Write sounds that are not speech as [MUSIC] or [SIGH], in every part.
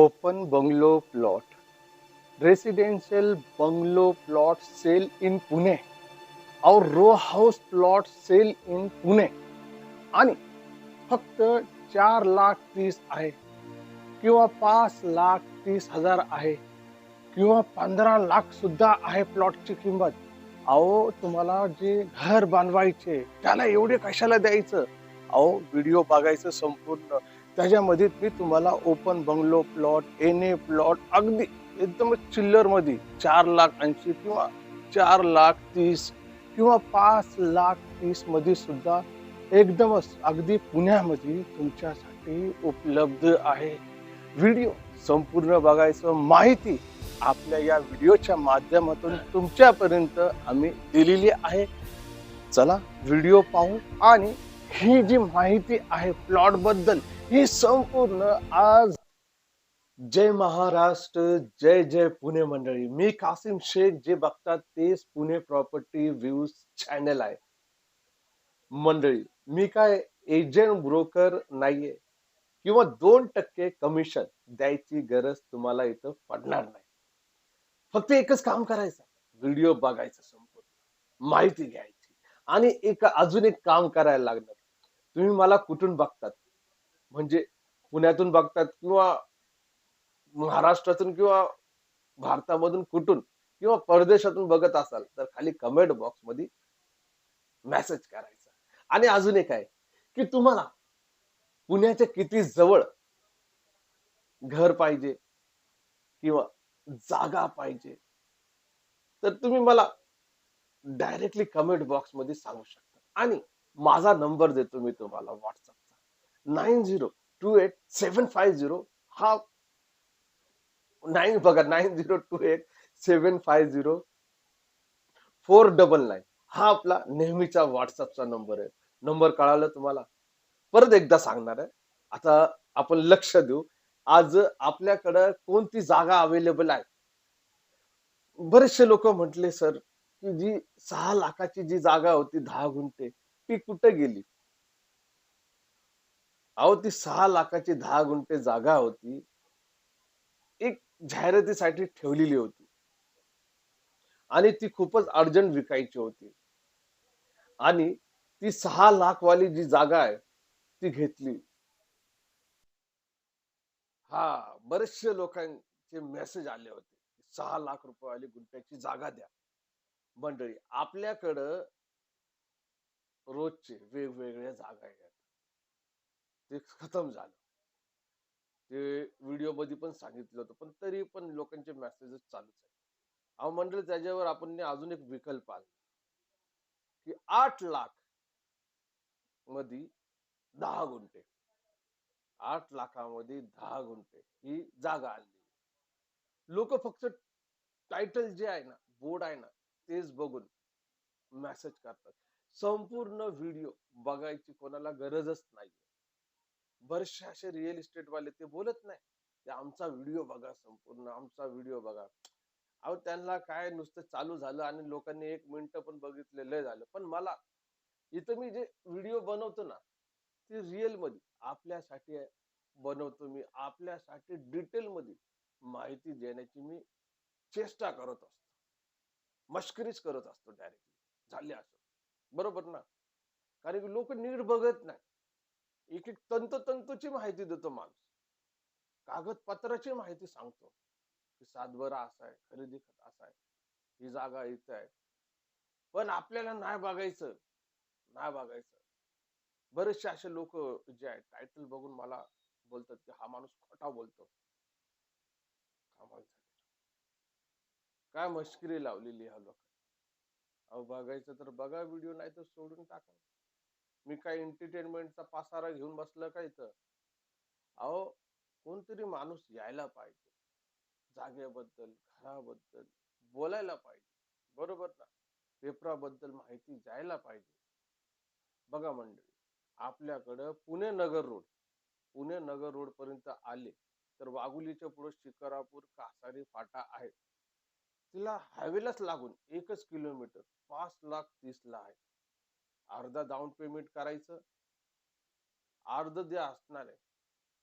open bungalow plot. Residential bungalow plot sale in Pune or row house plot sale in Pune आणि फक्त चार लाख तीस आहे किंवा पाच लाख तीस हजार आहे किंवा पंधरा लाख सुद्धा आहे प्लॉटची किंमत अहो तुम्हाला जे घर बांधवायचे त्याला एवढे कशाला द्यायचं अहो व्हिडिओ बघायचं संपूर्ण त्याच्यामध्ये मी तुम्हाला open bungalow plot N A plot अगदी एकदम चिल्लरमध्ये चार लाख ऐंशी किंवा चार लाख तीस किंवा पाच लाख तीसमध्ये सुद्धा एकदमच अगदी पुण्यामध्ये तुमच्यासाठी उपलब्ध आहे. व्हिडिओ संपूर्ण बघायचं माहिती आपल्या या व्हिडिओच्या माध्यमातून तुमच्यापर्यंत आम्ही दिलेली आहे. चला व्हिडिओ पाहू आणि ही जी माहिती आहे प्लॉटबद्दल ही संपूर्ण आज जय महाराष्ट्र जय जय पुणे मंडळी. मी कासिम शेख जे बघतात तेच पुणे प्रॉपर्टी व्ह्यूज चॅनल आहे. मंडळी मी काय एजंट ब्रोकर नाहीये. किंवा दोन टक्के कमिशन द्यायची गरज तुम्हाला इथं पडणार नाही. फक्त एकच काम करायचं व्हिडिओ बघायचा संपूर्ण. माहिती घ्यायची. आणि एक अजून एक काम करायला लागणार. तुम्ही मला कुठून बघतात? म्हणजे पुण्यातून बघतात किंवा महाराष्ट्रातून किंवा भारतामधून कुठून किंवा परदेशातून बघत असाल तर खाली कमेंट बॉक्समध्ये मेसेज करायचा. आणि अजून एक आहे की तुम्हाला पुण्याच्या किती जवळ घर पाहिजे किंवा जागा पाहिजे तर तुम्ही मला डायरेक्टली कमेंट बॉक्समध्ये सांगू शकता. आणि माझा नंबर देतो मी तुम्हाला WhatsApp nine zero two eight seven five zero हा नाईन बघा nine zero two eight seven five zero four double nine हा आपला नेहमीचा व्हॉट्सअपचा नंबर आहे. नंबर कळालं तुम्हाला? परत एकदा सांगणार आहे. आता आपण लक्ष देऊ. आज आपल्याकडं कोणती जागा अवेलेबल आहे? बरेचसे लोक म्हटले सर की जी सहा लाखाची जी जागा होती दहा गुंठे ती कुठे गेली? अहो ती सहा लाखाची दहा गुंठे जागा होती. एक जाहिरातीसाठी ठेवलेली होती. आणि ती खूपच अर्जंट विकायची होती. आणि ती सहा लाख वाली जी जागा आहे ती घेतली. हा बरेचसे लोकांचे मेसेज आले होते. सहा लाख रुपयेवाली गुंठ्याची जागा द्या. मंडळी आपल्याकडं रोजचे वेगवेगळ्या जागा आहेत. ते खतम झालं. ते व्हिडिओमध्ये पण सांगितलं होतं पण तरी पण लोकांचे मेसेजेस चालूच आहे अहो मंडळी त्याच्यावर आपण अजून एक विकल्प आला की आठ लाखमध्ये दहा गुंठे. आठ लाखामध्ये दहा गुंठे ही जागा आली लोक फक्त टायटल जे आहे ना बोर्ड आहे ना तेच बघून मेसेज करतात. संपूर्ण व्हिडिओ बघायची कोणाला गरजच नाही बरेचसे असे रिअल इस्टेट वाले ते बोलत नाही. ते आमचा व्हिडिओ बघा संपूर्ण आमचा व्हिडिओ बघा. अहो त्यांना काय नुसतं चालू झालं आणि लोकांनी एक मिनिट पण बघितलेलं झालं. पण मला इथं मी जे व्हिडिओ बनवतो ना ते रिअलमध्ये आपल्यासाठी बनवतो मी आपल्यासाठी डिटेल मध्ये माहिती देण्याची मी चेष्टा करत असतो. मश्करीच करत असतो डायरेक्टली झाले असं. बरोबर ना? कारण की लोक नीट बघत नाही एक एक तंतोतंतूची माहिती देतो माणूस. कागदपत्राची माहिती सांगतो. की सातबरा असा आहे खरेदी खत असा आहे ही जागा इथं आहे. पण आपल्याला नाही बघायचं नाही बघायचं. बरेचसे असे लोक जे आहेत टायटल बघून मला बोलतात की हा माणूस खोटा बोलतो. काय मश्किरी लावलेली ह्या लोक अहो बघायचं तर बघा व्हिडिओ नाही तर सोडून टाका. मी काय एंटरटेनमेंटचा पासारा घेऊन बसलं का इथं? अहो कोणतरी माणूस यायला पाहिजे. जागेबद्दल घराबद्दल बोलायला पाहिजे. बरोबर ना? पेपराबद्दल माहिती जायला पाहिजे. बघा मंडळी आपल्याकडं पुणे नगर रोड पुणे नगर रोड पर्यंत आले तर वाघुलीच्या पुढे शिकारापूर कासारी फाटा आहे तिला हायवेलाच लागून एकच किलोमीटर पाच लाख तीसला आहे. अर्धा डाऊन पेमेंट करायचं. अर्ध जे असणार आहे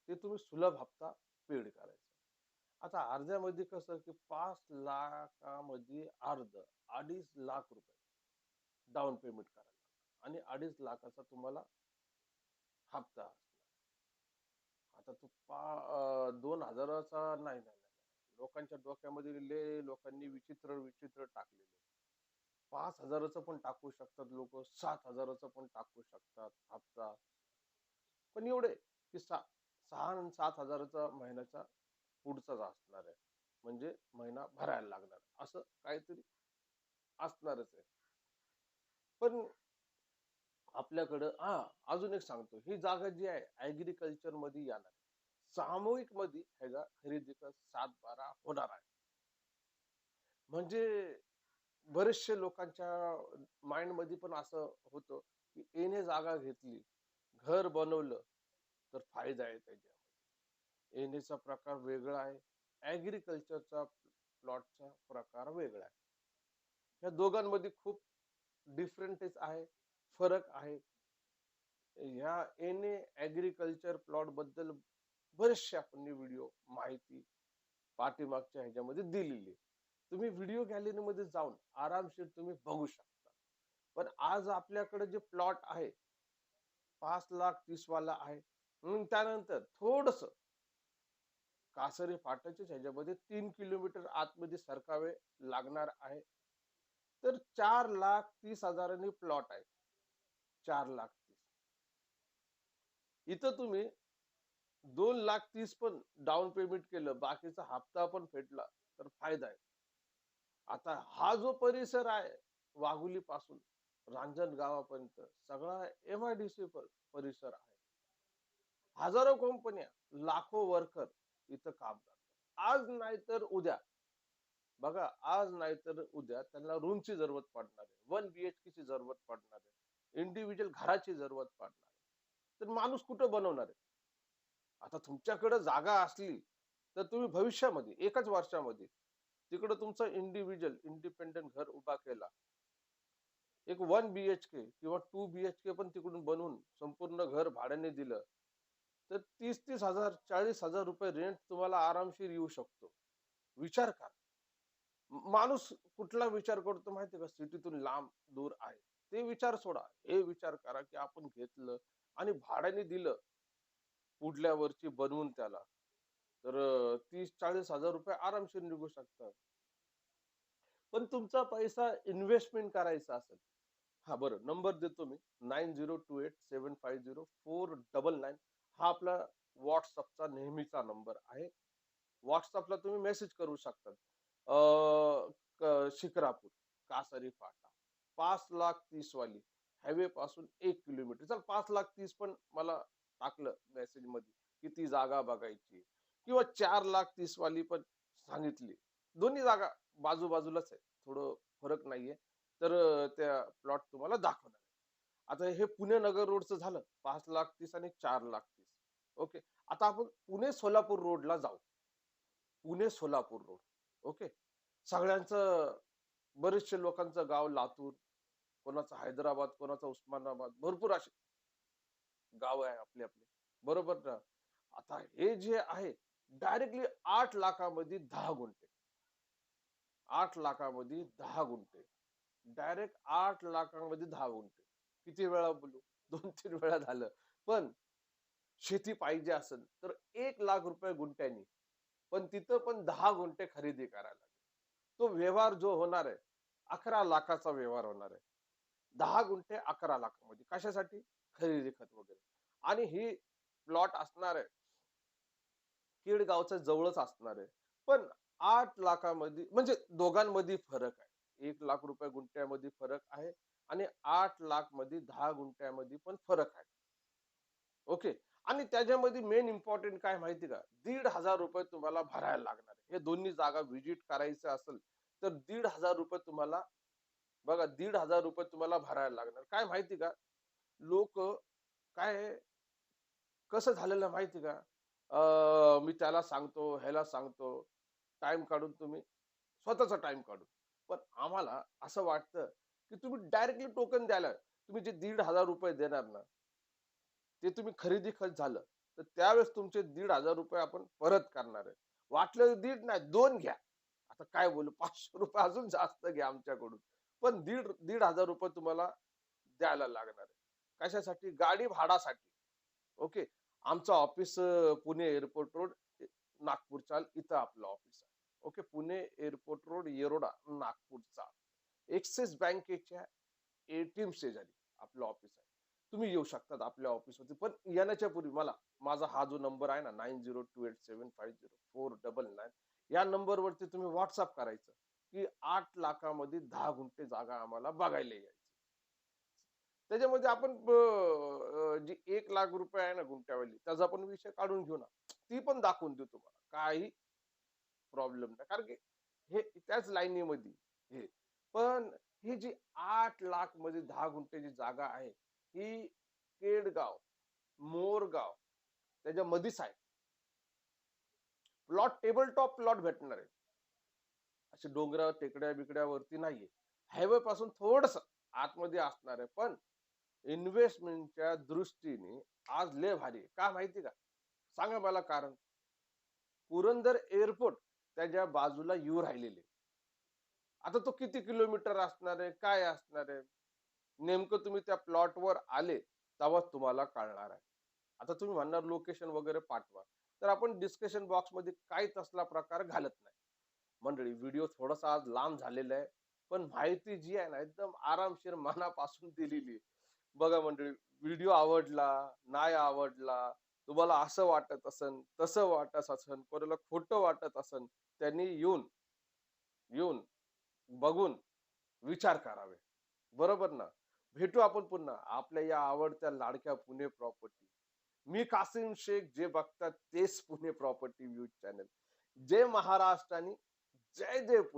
ते तुम्ही सुलभ हप्ता पेड करायचं. आता अर्ध्यामध्ये कसं की पाच लाखामध्ये अर्ध अडीच लाख रुपये डाऊन पेमेंट करायला लागणार. आणि अडीच लाखाचा तुम्हाला हप्ता असणार. आता तो पा दोन हजाराचा नाही नाही लोकांच्या डोक्यामध्ये ले लोकांनी विचित्र विचित्र टाकलेले. पाच हजाराचं पण टाकू शकतात लोक सात हजाराचं पण टाकू शकतात हप्ता. पण एवढे की सा सहा आणि सात हजाराचा महिन्याचा पुढचाच असणार आहे म्हणजे महिना भरायला लागणार. असं काहीतरी असणारच आहे. पण आपल्याकडं हा अजून एक सांगतो. ही जागा जी आहे ऍग्रिकल्चरमध्ये येणार सामूहिकमध्ये ह्याचा खरेदी कर सात बारा होणार आहे. म्हणजे बरेचशे लोकांच्या माइंडमध्ये पण असं होतं की एने जागा घेतली घर बनवलं तर फायदा आहे त्याच्यामध्ये. एनेचा प्रकार वेगळा आहे ऍग्रिकल्चरचा प्लॉटचा प्रकार वेगळा आहे. ह्या दोघांमध्ये खूप डिफरंटेस आहे फरक आहे. ह्या एने ऍग्रिकल्चर प्लॉटबद्दल बरेचसे आपण व्हिडिओ माहिती पाठीमागच्या ह्याच्यामध्ये दिलेली आहे. तुम्ही व्हिडिओ गॅलरीमध्ये जाऊन आरामशीर तुम्ही बघू शकता. पण आज आपल्याकडे जे प्लॉट आहे पाच लाख तीस वाला आहे. त्यानंतर थोडस कासरी फाटाच्या ह्याच्यामध्ये तीन किलोमीटर आतमध्ये सरकावे लागणार आहे. तर चार लाख तीस हजारांनी प्लॉट आहे. चार लाख तीस. इथं तुम्ही दोन लाख तीस पण डाऊन पेमेंट केलं बाकीचा हप्ता पण फेडला तर फायदा आहे. आता हा जो परिसर आहे वाघुली पासून रांजण गावापर्यंत सगळा एम आय डी सी परिसर आहे. हजारो कंपन्या लाखो वर्कर इथं काम करतात. आज नाही तर उद्या. बघा आज नाही तर उद्या त्यांना रूमची जरूरत पडणार आहे. वन बीएचके ची जरूरत पडणार आहे. इंडिव्हिज्युअल घराची जरूरत पडणार आहे. तर माणूस कुठं बनवणार आहे? आता तुमच्याकडे जागा असली तर तुम्ही भविष्यामध्ये एकाच वर्षामध्ये तिकडं तुमचं इंडिव्हिज्युअल इंडिपेंडंट घर उभा केला. एक वन बीएचके किंवा टू बीएचके पण तिकडून बनवून संपूर्ण घर भाड्याने दिलं तर तीस तीस हजार चाळीस हजार रुपये रेंट तुम्हाला आरामशीर येऊ शकतो. विचार करा. माणूस कुठला विचार करतो माहितीये का? सिटीतून लांब दूर आहे. ते विचार सोडा. हे विचार करा की आपण घेतलं आणि भाड्याने दिलं. पुढल्या वर्षी बनवून त्याला. तर तीस चाळीस हजार रुपये आरामशीर निघू शकतात. पण तुमचा पैसा इन्व्हेस्टमेंट करायचा असेल हा बरं नंबर देतो मी nine zero two eight seven five zero four double nine हा आपला व्हॉट्सअपचा नेहमीचा नंबर आहे. व्हॉट्सअपला तुम्ही मेसेज करू शकतात अं, शिक्रापूर कासारी फाटा पाच लाख तीस वाली हायवे पासून एक किलोमीटर. चल पाच लाख तीस पण मला टाकलं मेसेजमध्ये की ती जागा बघायची. किंवा चार लाख तीस वाली पण सांगितली. दोन्ही जागा बाजूबाजूलाच आहे थोडं फरक नाहीये. तर त्या प्लॉट तुम्हाला दाखवणार आहे. आता हे पुणे नगर रोडचं झालं. पाच लाख तीस आणि चार लाख तीस. ओके. आता आपण पुणे सोलापूर रोडला जाऊ. Pune Solapur road okay. सगळ्यांचं बरेचशे लोकांचं गाव लातूर कोणाचं हैदराबाद कोणाचं उस्मानाबाद भरपूर असे गाव आहे आपले आपले. बरोबर ना? आता हे जे आहे डायरेक्टली आठ लाखामध्ये दहा गुंठे. आठ लाखामध्ये दहा गुंठे. डायरेक्ट आठ लाखांमध्ये दहा गुंठे. किती वेळा बोलू? दोन तीन वेळा झालं. पण शेती पाहिजे असेल तर एक लाख रुपये गुंठ्यानी पण तिथं पण दहा गुंठे खरेदी करायला लागेल. तो व्यवहार जो होणार आहे अकरा लाखाचा व्यवहार होणार आहे. दहा गुंठे अकरा लाखामध्ये. कशासाठी? खरेदी खत वगैरे. आणि ही प्लॉट असणार आहे केडगावच्या जवळच असणार आहे. पण आठ लाखामध्ये म्हणजे दोघांमध्ये फरक आहे. एक लाख रुपये गुंठ्यामध्ये फरक आहे आणि आठ लाखमध्ये दहा गुंठ्यामध्ये पण फरक आहे. ओके? आणि त्याच्यामध्ये मेन इम्पॉर्टंट काय माहिती का? दीड हजार रुपये तुम्हाला भरायला लागणार आहे. हे दोन्ही जागा व्हिजिट करायचं असेल तर दीड हजार रुपये तुम्हाला बघा दीड हजार रुपये तुम्हाला भरायला लागणार. काय माहिती का? लोक काय कसं झालेलं माहिती का? मी त्याला सांगतो ह्याला सांगतो. टाइम काढून तुम्ही स्वतःचा टाइम काढून. पण आम्हाला असं वाटतं की तुम्ही डायरेक्टली टोकन द्यायला तुम्ही जे दीड हजार रुपये देणार ना ते तुम्ही खरेदी खर्च झालं तर त्यावेळेस तुमचे दीड हजार रुपये आपण परत करणार आहे. वाटलं दीड नाही दोन घ्या. आता काय बोलू [LAUGHS] पाचशे रुपये अजून जास्त घ्या आमच्याकडून. पण दीड दीड हजार रुपये तुम्हाला द्यायला लागणार आहे. कशासाठी? गाडी भाडासाठी. ओके? आमचं ऑफिस पुणे एअरपोर्ट रोड नागपूरचा इथं आपलं ऑफिस आहे. Okay Pune airport road Yerawada नागपूरचा. एक्सिस बँकेच्या एटीएम शेजारी आपलं ऑफिस आहे. तुम्ही येऊ शकतात आपल्या ऑफिसवरती पण येण्याच्या पूर्वी मला माझा हा जो नंबर आहे ना nine zero two eight seven five zero four double nine या नंबरवरती तुम्ही व्हॉट्सअप करायचं की आठ लाखामध्ये दहा गुंठे जागा आम्हाला बघायला यायची. त्याच्यामध्ये आपण जी एक लाख रुपये आहे ना गुंठ्यावाली त्याचा पण विषय काढून घेऊ ना. ती पण दाखवून देऊ तुम्हाला. काही प्रॉब्लेम नाही. कारण की हे त्याच लाईनीमध्ये हे. पण ही जी आठ लाखमध्ये दहा गुंठ्याची जागा आहे ही केडगाव मोरगाव त्याच्या मधीच आहे. प्लॉट टेबल टॉप प्लॉट भेटणार आहे. असे डोंगरा टेकड्या बिकड्यावरती नाहीये. हायवे पासून थोडस आतमध्ये असणार आहे. पण इन्व्हेस्टमेंटच्या दृष्टीने आज लय भारी आहे. का माहिती का? सांगा मला कारण. पुरंदर एअरपोर्ट त्याच्या बाजूला येऊ राहिलेले. आता तो किती किलोमीटर असणार आहे? काय असणार आहे? नेमकं तुम्ही त्या प्लॉटवर आले तेव्हा तुम्हाला कळणार आहे. आता तुम्ही म्हणणार लोकेशन वगैरे पाठवा. तर आपण डिस्कशन बॉक्समध्ये काही तसला प्रकार घालत नाही. मंडळी व्हिडिओ थोडासा आज लांब झालेला आहे. पण माहिती जी आहे ना एकदम आरामशीर मनापासून दिलेली आहे. बघा मंडळी व्हिडिओ आवडला नाही आवडला तुम्हाला असं वाटत असन तसं वाटत असन कोणाला खोटं वाटत असन त्यांनी येऊन येऊन बघून विचार करावे. बरोबर ना? भेटू आपण पुन्हा आपल्या या आवडत्या लाडक्या पुणे प्रॉपर्टी मी कासिम शेख जे बघतात तेच पुणे प्रॉपर्टी व्ह्यूज चॅनल जय महाराष्ट्र आणि जय जय पुणे.